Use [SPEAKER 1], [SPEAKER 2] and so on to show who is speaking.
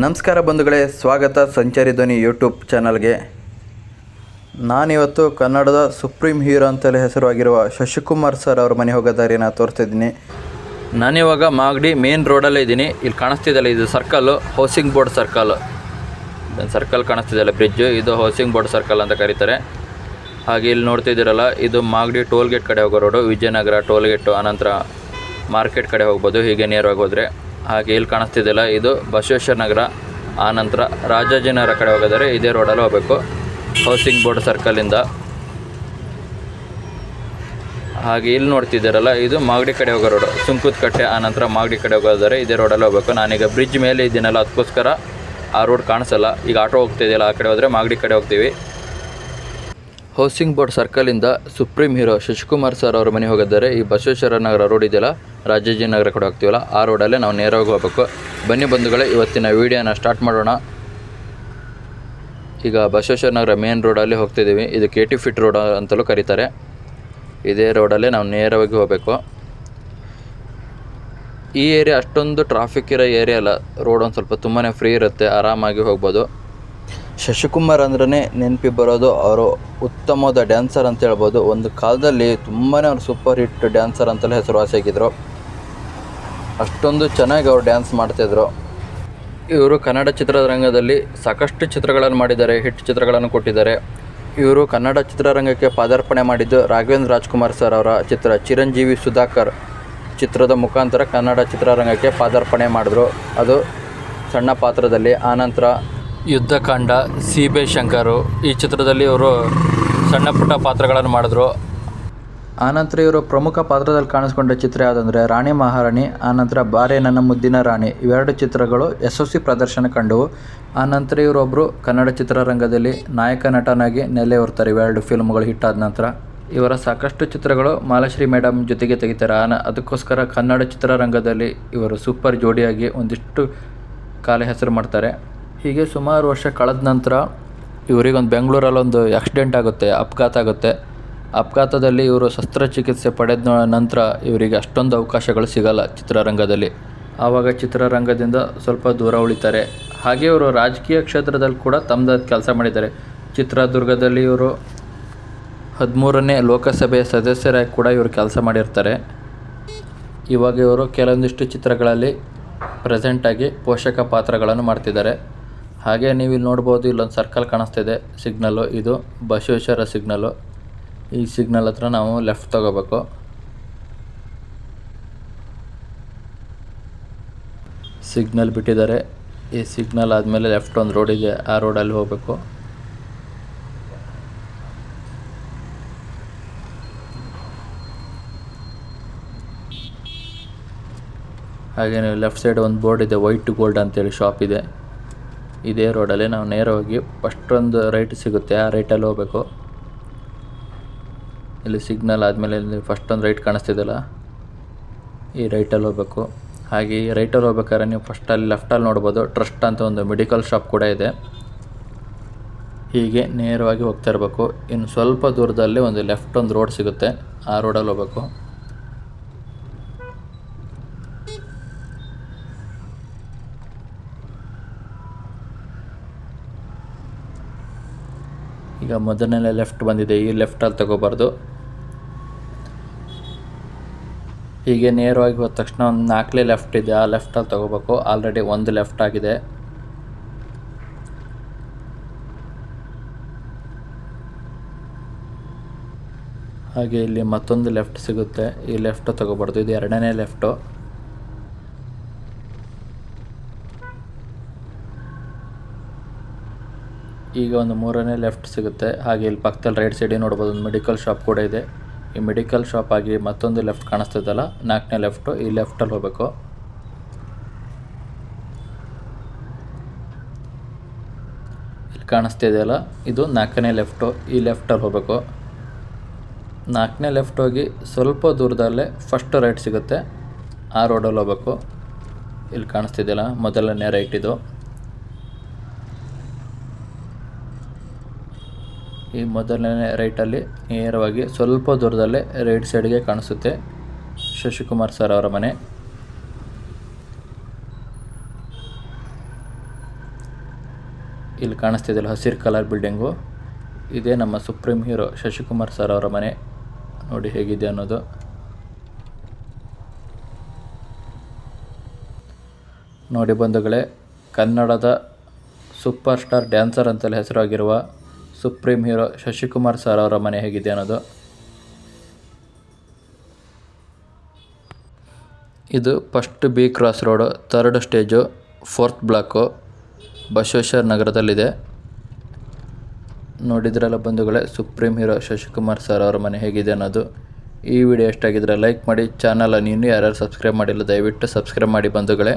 [SPEAKER 1] ನಮಸ್ಕಾರ ಬಂಧುಗಳೇ, ಸ್ವಾಗತ ಸಂಚಾರಿ ಧ್ವನಿ ಯೂಟ್ಯೂಬ್ ಚಾನಲ್ಗೆ. ನಾನಿವತ್ತು ಕನ್ನಡದ ಸುಪ್ರೀಂ ಹೀರೋ ಅಂತಲೇ ಹೆಸರುವಾಗಿರುವ ಶಶಿಕುಮಾರ್ ಸರ್ ಅವ್ರ ಮನೆ ಹೋಗೋ ದಾರಿನ ತೋರಿಸ್ತಿದ್ದೀನಿ ನಾನಿವಾಗ ಮಾಗಡಿ ಮೇನ್ ರೋಡಲ್ಲೇ ಇದ್ದೀನಿ. ಇಲ್ಲಿ ಕಾಣಿಸ್ತಿದ್ದಲ್ಲ ಇದು circle housing board circle circle ಕಾಣಿಸ್ತಿದೆಯಲ್ಲ bridge ಇದು ಹೌಸಿಂಗ್ ಬೋರ್ಡ್ ಸರ್ಕಲ್ ಅಂತ ಕರೀತಾರೆ. ಹಾಗೆ ಇಲ್ಲಿ ನೋಡ್ತಿದ್ದೀರಲ್ಲ ಇದು ಮಾಗಡಿ ಟೋಲ್ಗೇಟ್ ಕಡೆ ಹೋಗೋ ರೋಡು ವಿಜಯನಗರ ಟೋಲ್ಗೇಟು ಆನಂತರ ಮಾರ್ಕೆಟ್ ಕಡೆ ಹೋಗ್ಬೋದು, ಹೀಗೆ ನೇರವಾಗಿ ಹೋದರೆ. ಹಾಗೆ ಇಲ್ಲಿ ಕಾಣಿಸ್ತಿದೆಯಲ್ಲ, ಇದು ಬಸವೇಶ್ವರ ನಗರ. ಆನಂತರ ರಾಜಾಜಿನಗರ ಕಡೆ ಹೋಗೋದರೆ ಇದೇ ರೋಡಲ್ಲಿ ಹೋಗಬೇಕು. ಹೌಸಿಂಗ್ ಬೋರ್ಡ್ ಸರ್ಕಲಿಂದ ಹಾಗೆ ಇಲ್ಲಿ ನೋಡ್ತಿದ್ದೀರಲ್ಲ, ಇದು ಮಾಗಡಿ ಕಡೆ ಹೋಗೋ ರೋಡು ಸುಂಕುತ್ ಕಟ್ಟೆ ಆನಂತರ ಮಾಗಡಿ ಕಡೆ ಹೋಗೋದಾರೆ ಇದೇ ರೋಡಲ್ಲಿ ಹೋಗಬೇಕು. ನಾನೀಗ ಬ್ರಿಡ್ಜ್ ಮೇಲೆ ಇದ್ದೀನಲ್ಲ, ಅದಕ್ಕೋಸ್ಕರ ಆ ರೋಡ್ ಕಾಣಿಸಲ್ಲ. ಈಗ ಆಟೋ ಹೋಗ್ತಿದೆಯಲ್ಲ, ಆ ಕಡೆ ಹೋದರೆ ಮಾಗಡಿ ಕಡೆ ಹೋಗ್ತೀವಿ. ಹೌಸಿಂಗ್ ಬೋರ್ಡ್ ಸರ್ಕಲಿಂದ ಸುಪ್ರೀಂ ಹೀರೋ ಶಶಿಕುಮಾರ್ ಸರ್ ಅವ್ರ ಮನೆ ಹೋಗಿದ್ದಾರೆ. ಈ ಬಸವೇಶ್ವರ ನಗರ ರೋಡ್ ಇದೆಯಲ್ಲ ರಾಜಾಜಿನಗರ ಕಡೆ ಹೋಗ್ತೀವಲ್ಲ, ಆ ರೋಡಲ್ಲೇ ನಾವು ನೇರವಾಗಿ ಹೋಗಬೇಕು. ಬನ್ನಿ ಬಂಧುಗಳೇ, ಇವತ್ತಿನ ವೀಡಿಯೋನ ಸ್ಟಾರ್ಟ್ ಮಾಡೋಣ. ಈಗ ಬಸವೇಶ್ವರ ನಗರ ಮೇನ್ ರೋಡಲ್ಲಿ ಹೋಗ್ತಿದ್ದೀವಿ. ಇದು ಕೆ ಟಿ ಫಿಟ್ ರೋಡ್ ಅಂತಲೂ ಕರೀತಾರೆ. ಇದೇ ರೋಡಲ್ಲೇ ನಾವು ನೇರವಾಗಿ ಹೋಗಬೇಕು. ಈ ಏರಿಯಾ ಅಷ್ಟೊಂದು ಟ್ರಾಫಿಕ್ ಇರೋ ಏರಿಯಾ ಅಲ್ಲ. ರೋಡ್ ಒಂದು ಸ್ವಲ್ಪ ತುಂಬಾ ಫ್ರೀ ಇರುತ್ತೆ. ಆರಾಮಾಗಿ ಹೋಗ್ಬೋದು. ಶಶಿಕುಮಾರ್ ಅಂದ್ರೆ ನೆನಪಿ ಬರೋದು, ಅವರು ಉತ್ತಮವಾದ ಡ್ಯಾನ್ಸರ್ ಅಂತ ಹೇಳ್ಬೋದು. ಒಂದು ಕಾಲದಲ್ಲಿ ತುಂಬಾ ಅವ್ರು ಸೂಪರ್ ಹಿಟ್ ಡ್ಯಾನ್ಸರ್ ಅಂತಲೇ ಹೆಸರುವಾಸಿಯಾಗಿದ್ದರು ಅಷ್ಟೊಂದು ಚೆನ್ನಾಗಿ ಅವ್ರು ಡ್ಯಾನ್ಸ್ ಮಾಡ್ತಿದ್ರು. ಇವರು ಕನ್ನಡ ಚಿತ್ರರಂಗದಲ್ಲಿ ಸಾಕಷ್ಟು ಚಿತ್ರಗಳನ್ನು ಮಾಡಿದ್ದಾರೆ ಹಿಟ್ ಚಿತ್ರಗಳನ್ನು ಕೊಟ್ಟಿದ್ದಾರೆ. ಇವರು ಕನ್ನಡ ಚಿತ್ರರಂಗಕ್ಕೆ ಪಾದಾರ್ಪಣೆ ಮಾಡಿದ್ದು ರಾಘವೇಂದ್ರ ರಾಜ್ಕುಮಾರ್ ಸರ್ ಅವರ ಚಿತ್ರ ಚಿರಂಜೀವಿ ಸುಧಾಕರ್ ಚಿತ್ರದ ಮುಖಾಂತರ ಕನ್ನಡ ಚಿತ್ರರಂಗಕ್ಕೆ ಪಾದಾರ್ಪಣೆ ಮಾಡಿದ್ರು. ಅದು ಸಣ್ಣ ಪಾತ್ರದಲ್ಲಿ ಆನಂತರ ಯುದ್ಧಕಾಂಡ, ಸಿ. ಬಿ. ಶಂಕರು ಈ ಚಿತ್ರದಲ್ಲಿ ಇವರು ಸಣ್ಣ ಪುಟ್ಟ ಪಾತ್ರಗಳನ್ನು ಮಾಡಿದ್ರು. ಆನಂತರ ಇವರು ಪ್ರಮುಖ ಪಾತ್ರದಲ್ಲಿ ಕಾಣಿಸ್ಕೊಂಡ ಚಿತ್ರ ಯಾವುದಂದ್ರೆ, ರಾಣಿ ಮಹಾರಾಣಿ, ಆನಂತರ ಬಾರೆ ನನ್ನ ಮುದ್ದಿನ ರಾಣಿ. ಇವೆರಡು ಚಿತ್ರಗಳು ಯಶಸ್ವಿ ಪ್ರದರ್ಶನ ಕಂಡವು. ಆನಂತರ ಇವರೊಬ್ಬರು ಕನ್ನಡ ಚಿತ್ರರಂಗದಲ್ಲಿ ನಾಯಕ ನಟನಾಗಿ ನೆಲೆ ಹೊರ್ತಾರೆ. ಇವೆರಡು ಫಿಲ್ಮ್ಗಳು ಹಿಟ್ ಆದ ನಂತರ ಇವರ ಸಾಕಷ್ಟು ಚಿತ್ರಗಳು ಮಾಲಾಶ್ರೀ ಮೇಡಮ್ ಜೊತೆಗೆ ತೆಗಿತಾರೆ. ಆನ, ಅದಕ್ಕೋಸ್ಕರ ಕನ್ನಡ ಚಿತ್ರರಂಗದಲ್ಲಿ ಇವರು ಸೂಪರ್ ಜೋಡಿಯಾಗಿ ಒಂದಿಷ್ಟು ಕಾಲ ಹೆಸರು ಮಾಡ್ತಾರೆ. ಹೀಗೆ ಸುಮಾರು ವರ್ಷ ಕಳೆದ ನಂತರ ಇವರಿಗೊಂದು ಬೆಂಗಳೂರಲ್ಲೊಂದು ಆಕ್ಸಿಡೆಂಟ್ ಆಗುತ್ತೆ, ಅಪಘಾತ ಆಗುತ್ತೆ. ಅಪಘಾತದಲ್ಲಿ ಇವರು ಶಸ್ತ್ರಚಿಕಿತ್ಸೆ ಪಡೆದ ನಂತರ ಇವರಿಗೆ ಅಷ್ಟೊಂದು ಅವಕಾಶಗಳು ಸಿಗಲ್ಲ ಚಿತ್ರರಂಗದಲ್ಲಿ. ಆವಾಗ ಚಿತ್ರರಂಗದಿಂದ ಸ್ವಲ್ಪ ದೂರ ಉಳಿತಾರೆ. ಹಾಗೆ ಇವರು ರಾಜಕೀಯ ಕ್ಷೇತ್ರದಲ್ಲಿ ಕೂಡ ತಮ್ಮದಾದ ಕೆಲಸ ಮಾಡಿದ್ದಾರೆ. ಚಿತ್ರದುರ್ಗದಲ್ಲಿ ಇವರು ಹದಿಮೂರನೇ ಲೋಕಸಭೆಯ ಸದಸ್ಯರಾಗಿ ಕೂಡ ಇವರು ಕೆಲಸ ಮಾಡಿರ್ತಾರೆ. ಇವಾಗ ಇವರು ಕೆಲವೊಂದಿಷ್ಟು ಚಿತ್ರಗಳಲ್ಲಿ ಪ್ರೆಸೆಂಟಾಗಿ ಪೋಷಕ ಪಾತ್ರಗಳನ್ನು ಮಾಡ್ತಿದ್ದಾರೆ. ಹಾಗೆ ನೀವು ಇಲ್ಲಿ ನೋಡ್ಬೋದು ಇಲ್ಲೊಂದು ಸರ್ಕಲ್ ಕಾಣಿಸ್ತಿದೆ. ಸಿಗ್ನಲ್ಲು ಇದು. ಬಸವೇಶ್ವರ ಸಿಗ್ನಲ್ಲು ಈ ಸಿಗ್ನಲ್ ಹತ್ರ ನಾವು ಲೆಫ್ಟ್ ತಗೋಬೇಕು. ಸಿಗ್ನಲ್ ಬಿಟ್ಟಿದ್ದಾರೆ. ಈ ಸಿಗ್ನಲ್ ಆದಮೇಲೆ ಲೆಫ್ಟ್ ಒಂದು ರೋಡ್ ಇದೆ. ಆ ರೋಡಲ್ಲಿ ಹೋಗಬೇಕು. ಹಾಗೆ ನೀವು ಲೆಫ್ಟ್ ಸೈಡ್ ಒಂದು ಬೋರ್ಡ್ ಇದೆ. ವೈಟ್ ಗೋಲ್ಡ್ ಅಂತೇಳಿ ಶಾಪ್ ಇದೆ. ಇದೇ ರೋಡಲ್ಲಿ ನಾವು ನೇರವಾಗಿ ಫಸ್ಟ್ ಒಂದು ರೈಟ್ ಸಿಗುತ್ತೆ. ಆ ರೈಟಲ್ಲಿ ಹೋಗಬೇಕು. ಇಲ್ಲಿ ಸಿಗ್ನಲ್ ಆದಮೇಲೆ ಇಲ್ಲಿ ಫಸ್ಟ್ ಒಂದು ರೈಟ್ ಕಾಣಿಸ್ತಿದೆಯಲ್ಲ? ಈ ರೈಟಲ್ಲಿ ಹೋಗಬೇಕು. ಹಾಗೆ ಈ ರೈಟಲ್ಲಿ ಹೋಗ್ಬೇಕಾದ್ರೆ ನೀವು ಫಸ್ಟಲ್ಲಿ ಲೆಫ್ಟಲ್ಲಿ ನೋಡ್ಬೋದು. ಟ್ರಸ್ಟ್ ಅಂತ ಒಂದು ಮೆಡಿಕಲ್ ಶಾಪ್ ಕೂಡ ಇದೆ. ಹೀಗೆ ನೇರವಾಗಿ ಹೋಗ್ತಾ ಇರಬೇಕು. ಇನ್ನು ಸ್ವಲ್ಪ ದೂರದಲ್ಲಿ ಒಂದು ಲೆಫ್ಟ್ ಒಂದು ರೋಡ್ ಸಿಗುತ್ತೆ. ಆ ರೋಡಲ್ಲಿ ಹೋಗಬೇಕು. ಈಗ ಮೊದಲನೇ ಲೆಫ್ಟ್ ಬಂದಿದೆ, ಈ ಲೆಫ್ಟಲ್ಲಿ ತಗೋಬಾರ್ದು. ಹೀಗೆ ನೇರವಾಗಿ ಹೋದ ತಕ್ಷಣ ಒಂದು ನಾಲ್ಕನೇ ಲೆಫ್ಟ್ ಇದೆ, ಆ ಲೆಫ್ಟಲ್ಲಿ ತಗೋಬೇಕು. ಆಲ್ರೆಡಿ ಒಂದು ಲೆಫ್ಟ್ ಆಗಿದೆ. ಹಾಗೆ ಇಲ್ಲಿ ಮತ್ತೊಂದು ಲೆಫ್ಟ್ ಸಿಗುತ್ತೆ. ಈ ಲೆಫ್ಟ್ ತಗೋಬಾರ್ದು, ಇದು ಎರಡನೇ ಲೆಫ್ಟು ಈಗ ಒಂದು ಮೂರನೇ ಲೆಫ್ಟ್ ಸಿಗುತ್ತೆ. ಹಾಗೆ ಇಲ್ಲಿ ಪಕ್ಕದಲ್ಲಿ ರೈಟ್ ಸೈಡಿಗೆ ನೋಡ್ಬೋದು, ಒಂದು ಮೆಡಿಕಲ್ ಶಾಪ್ ಕೂಡ ಇದೆ. ಈ ಮೆಡಿಕಲ್ ಶಾಪ್ ಆಗಿ ಮತ್ತೊಂದು ಲೆಫ್ಟ್ ಕಾಣಿಸ್ತಿದ್ದಲ್ಲ ನಾಲ್ಕನೇ ಲೆಫ್ಟು ಈ ಲೆಫ್ಟಲ್ಲಿ ಹೋಗಬೇಕು. ಇಲ್ಲಿ ಕಾಣಿಸ್ತಿದೆಯಲ್ಲ ಇದು ನಾಲ್ಕನೇ ಲೆಫ್ಟು ಈ ಲೆಫ್ಟಲ್ಲಿ ಹೋಗಬೇಕು. ನಾಲ್ಕನೇ ಲೆಫ್ಟ್ ಹೋಗಿ ಸ್ವಲ್ಪ ದೂರದಲ್ಲೇ ಫಸ್ಟ್ ರೈಟ್ ಸಿಗುತ್ತೆ, ಆ ರೋಡಲ್ಲಿ ಹೋಗಬೇಕು. ಇಲ್ಲಿ ಕಾಣಿಸ್ತಿದೆಯಲ್ಲ ಮೊದಲನೇ ರೈಟ್ ಇದು. ಈ ಮೊದಲನೇ ರೈಟಲ್ಲಿ ನೇರವಾಗಿ ಸ್ವಲ್ಪ ದೂರದಲ್ಲೇ ರೈಟ್ ಸೈಡ್ಗೆ ಕಾಣಿಸುತ್ತೆ ಶಶಿಕುಮಾರ್ ಸರ್ ಅವರ ಮನೆ. ಇಲ್ಲಿ ಕಾಣಿಸ್ತಿದೆಯಲ್ಲ ಹಸಿರು ಕಲರ್ ಬಿಲ್ಡಿಂಗು. ಇದೇ ನಮ್ಮ ಸುಪ್ರೀಂ ಹೀರೋ ಶಶಿಕುಮಾರ್ ಸರ್ ಅವರ ಮನೆ. ನೋಡಿ ಹೇಗಿದೆ ಅನ್ನೋದು. ನೋಡಿ ಬಂಧುಗಳೇ, ಕನ್ನಡದ ಸೂಪರ್ ಸ್ಟಾರ್ ಡ್ಯಾನ್ಸರ್ ಅಂತಲೇ ಹೆಸರಾಗಿರುವ ಸುಪ್ರೀಂ ಹೀರೋ ಶಶಿಕುಮಾರ್ ಸರ್ ಅವರ ಮನೆ ಹೇಗಿದೆ ಅನ್ನೋದು. ಇದು first B cross road, third stage, fourth block, Basaveshwara ನಗರದಲ್ಲಿದೆ. ನೋಡಿದ್ರಲ್ಲ ಬಂಧುಗಳೇ, ಸುಪ್ರೀಂ ಹೀರೋ ಶಶಿಕುಮಾರ್ ಸರ್ ಅವರ ಮನೆ ಹೇಗಿದೆ ಅನ್ನೋದು. ಈ ವಿಡಿಯೋ ಎಷ್ಟಾಗಿದ್ದರೆ ಲೈಕ್ ಮಾಡಿ, ಚಾನಲನ್ನು ಇನ್ನೂ ಯಾರ್ಯಾರು ಸಬ್ಸ್ಕ್ರೈಬ್ ಮಾಡಿಲ್ಲ, ದಯವಿಟ್ಟು ಸಬ್ಸ್ಕ್ರೈಬ್ ಮಾಡಿ ಬಂಧುಗಳೇ.